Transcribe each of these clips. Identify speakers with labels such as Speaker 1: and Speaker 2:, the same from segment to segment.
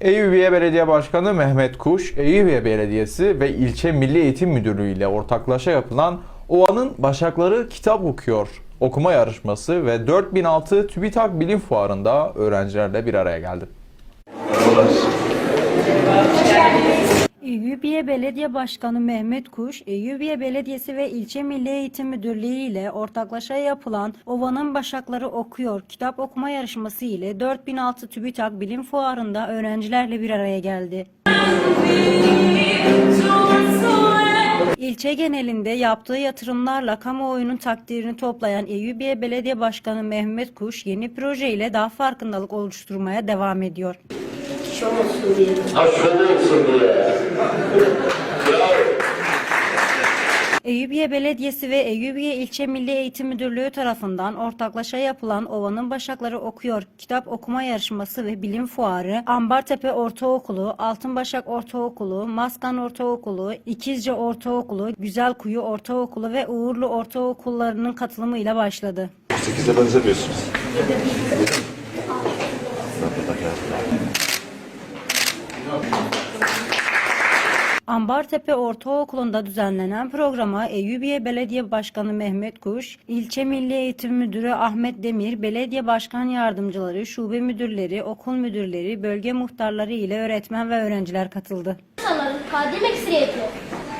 Speaker 1: Eyüpiye Belediye Başkanı Mehmet Kuş, Eyüpiye Belediyesi ve İlçe Milli Eğitim Müdürlüğü ile ortaklaşa yapılan Ova'nın Başakları kitap okuyor okuma yarışması ve 4006 TÜBİTAK Bilim Fuarı'nda öğrencilerle bir araya geldi.
Speaker 2: Eyüpiye Belediye Başkanı Mehmet Kuş, Eyüpiye Belediyesi ve İlçe Milli Eğitim Müdürlüğü ile ortaklaşa yapılan Ova'nın Başakları Okuyor kitap okuma yarışması ile 4006 TÜBİTAK Bilim Fuarı'nda öğrencilerle bir araya geldi. İlçe genelinde yaptığı yatırımlarla kamuoyunun takdirini toplayan Eyüpiye Belediye Başkanı Mehmet Kuş yeni proje ile daha farkındalık oluşturmaya devam ediyor.
Speaker 3: Ha şöyle olsun diye. ya
Speaker 2: Eyüpiye Belediyesi ve Eyüpiye İlçe Milli Eğitim Müdürlüğü tarafından ortaklaşa yapılan Ova'nın Başakları Okuyor kitap okuma yarışması ve bilim fuarı Ambartepe Ortaokulu, Altınbaşak Ortaokulu, Maskan Ortaokulu, İkizce Ortaokulu, Güzelkuyu Ortaokulu ve Uğurlu Ortaokullarının katılımıyla başladı.
Speaker 4: 8'e benzemiyorsunuz.
Speaker 2: Ambartepe Ortaokulu'nda düzenlenen programa Eyüpiye Belediye Başkanı Mehmet Kuş, İlçe Milli Eğitim Müdürü Ahmet Demir, Belediye Başkan Yardımcıları, şube müdürleri, okul müdürleri, bölge muhtarları ile öğretmen ve öğrenciler katıldı.
Speaker 5: insanların kadim eksiri yapıyor.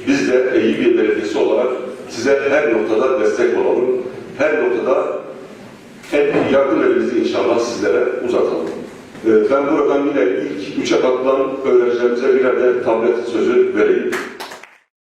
Speaker 4: Biz de Eyüpiye Belediyesi olarak size her noktada destek olalım. Her noktada en yardım elimizi inşallah sizlere uzatalım. Ee, Ben buradan yine ilk üçe katılan öğrencilerimize birer de tablet sözü vereyim.